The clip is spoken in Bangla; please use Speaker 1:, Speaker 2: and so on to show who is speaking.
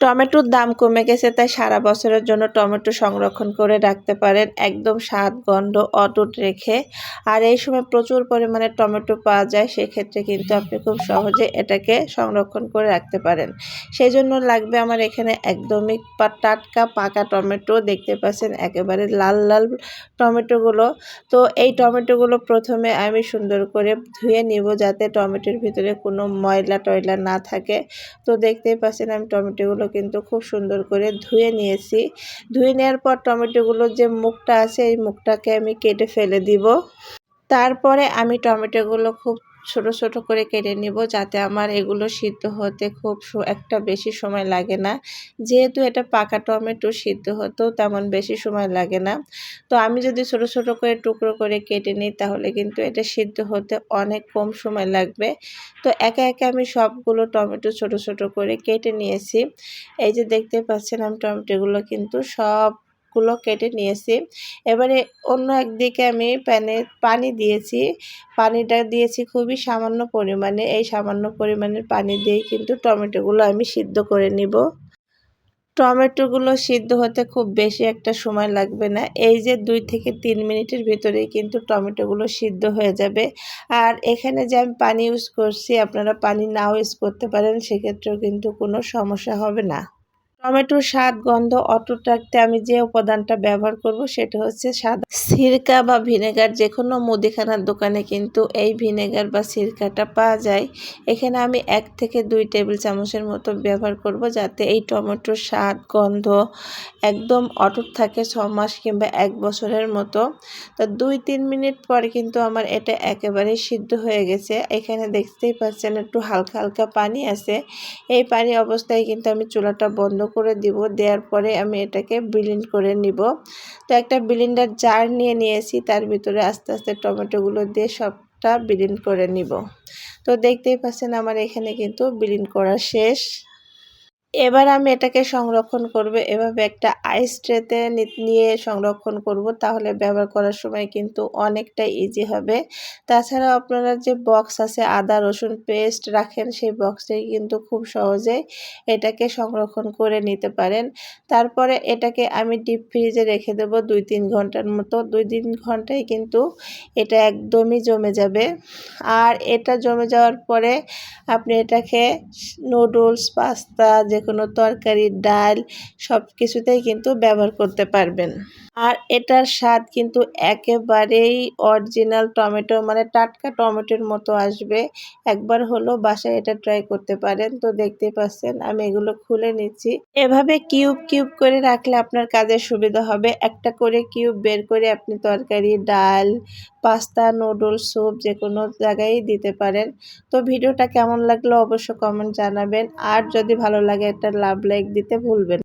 Speaker 1: টমেটোর দাম কমে গেছে, তাই সারা বছরের জন্য টমেটো সংরক্ষণ করে রাখতে পারেন। একদম স্বাদ, গন্ধ অটুট রেখে। আর এই সময় প্রচুর পরিমাণে টমেটো পাওয়া যায়, সেক্ষেত্রে কিন্তু আপনি খুব সহজে এটাকে সংরক্ষণ করে রাখতে পারেন। সেই জন্য লাগবে আমার এখানে একদমই টাটকা পাকা টমেটো, দেখতে পাচ্ছেন একেবারে লাল লাল টমেটোগুলো। তো এই টমেটোগুলো প্রথমে আমি সুন্দর করে ধুয়ে নিব যাতে টমেটোর ভিতরে কোনো ময়লা টয়লা না থাকে। তো দেখতেই পাচ্ছেন আমি টমেটোগুলো কিন্তু খুব সুন্দর করে ধুয়ে নিয়েছি। ধুয়ে নেওয়ার পর টমেটোগুলোর যে মুখটা আছে, এই মুখটাকে আমি কেটে ফেলে দিব। তারপরে আমি টমেটোগুলো খুব ছোট ছোট করে কেটে নিব যাতে আমার এগুলো সিদ্ধ হতে খুব একটা বেশি সময় লাগে না। যেহেতু এটা পাকা টমেটো সিদ্ধ হতেও তেমন বেশি সময় লাগে না। তো আমি যদি ছোট ছোট করে টুকরো করে কেটে নিই তাহলে কিন্তু এটা সিদ্ধ হতে অনেক কম সময় লাগবে। তো একে একে আমি সবগুলো টমেটো ছোট ছোট করে কেটে নিয়েছি। এই যে দেখতে পাচ্ছেন আমি টমেটোগুলো কিন্তু সব গুলো কেটে নিয়েছি। এবারে অন্য একদিকে আমি প্যানে পানি দিয়েছি। পানিটা দিয়েছি খুবই সামান্য পরিমাণে। এই সামান্য পরিমাণের পানি দিয়েই কিন্তু টমেটোগুলো আমি সিদ্ধ করে নিব। টমেটোগুলো সিদ্ধ হতে খুব বেশি একটা সময় লাগবে না। এই যে দুই থেকে তিন মিনিটের ভিতরেই কিন্তু টমেটোগুলো সিদ্ধ হয়ে যাবে। আর এখানে যে আমি পানি ইউজ করছি, আপনারা পানি নাও ইউজ করতে পারেন, সেক্ষেত্রেও কিন্তু কোনো সমস্যা হবে না। টমেটোর স্বাদ, গন্ধ, অটুট রাখতে আমি যে উপাদানটা ব্যবহার করব সেটা হচ্ছে সাদা। সিরকা বা ভিনেগার যে কোনো মুদিখানার দোকানে কিন্তু এই ভিনেগার বা সিরকাটা পাওয়া যায়। এখানে আমি এক থেকে দুই টেবিল চামচের মতো ব্যবহার করব যাতে এই টমেটোর স্বাদ, গন্ধ একদম অটুট থাকে ছ মাস কিংবা এক বছরের মতো। তো দুই তিন মিনিট পরে কিন্তু আমার এটা একেবারে সিদ্ধ হয়ে গেছে। এখানে দেখতেই পাচ্ছেন একটু হালকা হালকা পানি আছে। এই পানি অবস্থায় কিন্তু আমি চুলাটা বন্ধ করে দিব, দেওয়ার পরে আমি এটাকে বিলিন করে নিব। তো একটা ব্লিন্ডার জার নিয়ে নিয়েছি, তার ভিতরে আস্তে আস্তে টমেটোগুলো দিয়ে সবটা বিলিন করে নিব। তো দেখতেই পাচ্ছেন আমার এখানে কিন্তু বিলিন করা শেষ। এবার আমি এটাকে সংরক্ষণ করব। এভাবে একটা আইস ট্রেতে নিয়ে সংরক্ষণ করব। তাহলে ব্যবহার করার সময় কিন্তু অনেকটা ইজি হবে। তাছাড়াও আপনারা যে বক্স আছে, আদা, রসুন পেস্ট রাখেন, সেই বক্সে কিন্তু খুব সহজে এটাকে সংরক্ষণ করে নিতে পারেন। তারপরে এটাকে আমি ডিপ ফ্রিজে রেখে দেবো দুই তিন ঘণ্টার মতো। দুই তিন ঘন্টায় কিন্তু এটা একদমই জমে যাবে। আর এটা জমে যাওয়ার পরে আপনি এটাকে নুডলস পাস্তা যে কোনো তরকারি, ডাল সব কিছুতেই কিন্তু ব্যবহার করতে পারবেন। আর এটার স্বাদ কিন্তু একেবারেই অরিজিনাল টমেটো মানে টাটকা টমেটোর মতো আসবে। একবার হলো বাসায় এটা ট্রাই করতে পারেন। তো দেখতে পাচ্ছেন, আমি এগুলো খুলে নিচ্ছি। এভাবে কিউব কিউব করে রাখলে আপনার কাজের সুবিধা হবে। একটা করে কিউব বের করে আপনি তরকারি, ডাল, পাস্তা নুডলস স্যুপ যে কোনো জায়গায় দিতে পারেন। তো ভিডিওটা কেমন লাগল অবশ্য কমেন্ট জানাবেন। আর যদি ভালো লাগে একটা লাভ লাইক দিতে ভুলবেন